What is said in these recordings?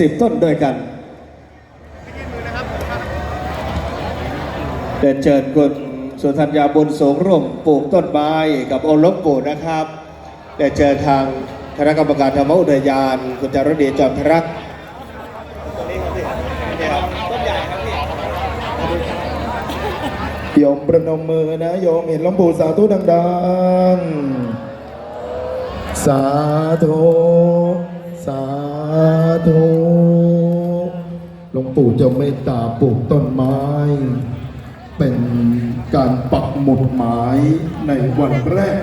สิบต้นด้วยกันเดินเชิญคุณสุธัญญาบุญสงร่วมปลูกต้นไม้กับองค์หลวงปู่นะครับเดินเชิญทางคณะกรรมการธรรมอุทยาน คุณจารดีจอมพรักโยมประนมมือนะโยมเห็นหลวงปู่สาธุดังๆ สาธุ สา ธุหลวงปู่จะเมตตาปลูกต้นไม้ เป็นการปักหมุดหมายในวันแรก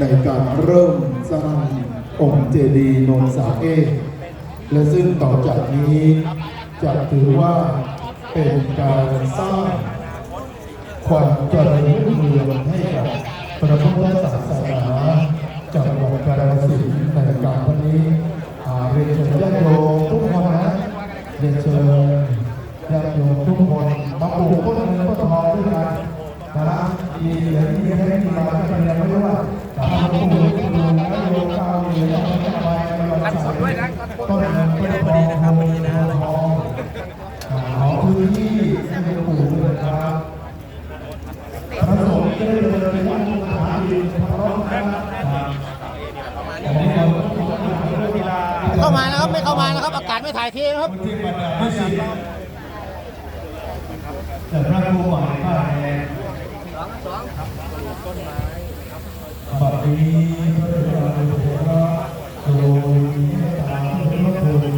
ในการเริ่มสร้างองค์เจดีย์นนสาเอและซึ่งต่อจากนี้จะถือว่าเป็นการสร้างความเจริญรุ่งเรืองให้กับพระพุทธศาสนาจังหวัดกาฬสินธุ์ในการวันนี้อาเรียนเชิญาติโยม เรียนเชิญญาติโยมทุกคนมาปลูกต้นเงินต้นทองด้วยกันนะมีเหรียญมีให้มีมาก็เป็นยังไม่รู้ว่าแต่ถ้าปลูกปลูกปลูกแล้วโยมก้าเหรียญแล้วไปกันสดด้วยนะต้นเงินต้นทองนะครับวันนี้นะทองอ่าขอพื้นที่ให้หลวงปู่ด้วยนะครับพระสงฆ์ได้เดินไปวัดสถานที่พระร้องนะครับเข้ามานะครับไม่เข้ามานะครับ ไม่ถ่ายเทนะครับแต่พระครูหมายพระแรงบัดนี้พระเจ้าอยู่หัวโดยเมตตาพระคุณ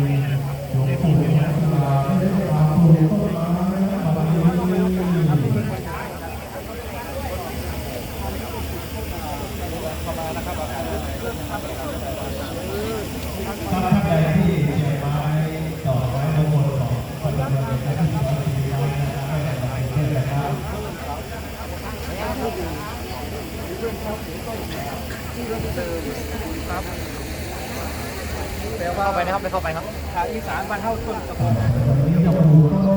หลวงปู่นักลาได้ตามปลูกต้นไม้บัดนี้ถ้าท่านใดที่เก็บไม้ดอกไม้มงคลของคนละคนในที่ที่เรามีไว้นะครับไม่ได้ไปเพื่อนะครับ เข้าไปนะครับไปเข้าไปครับอีสานบ้านเท่าต้นตะโกน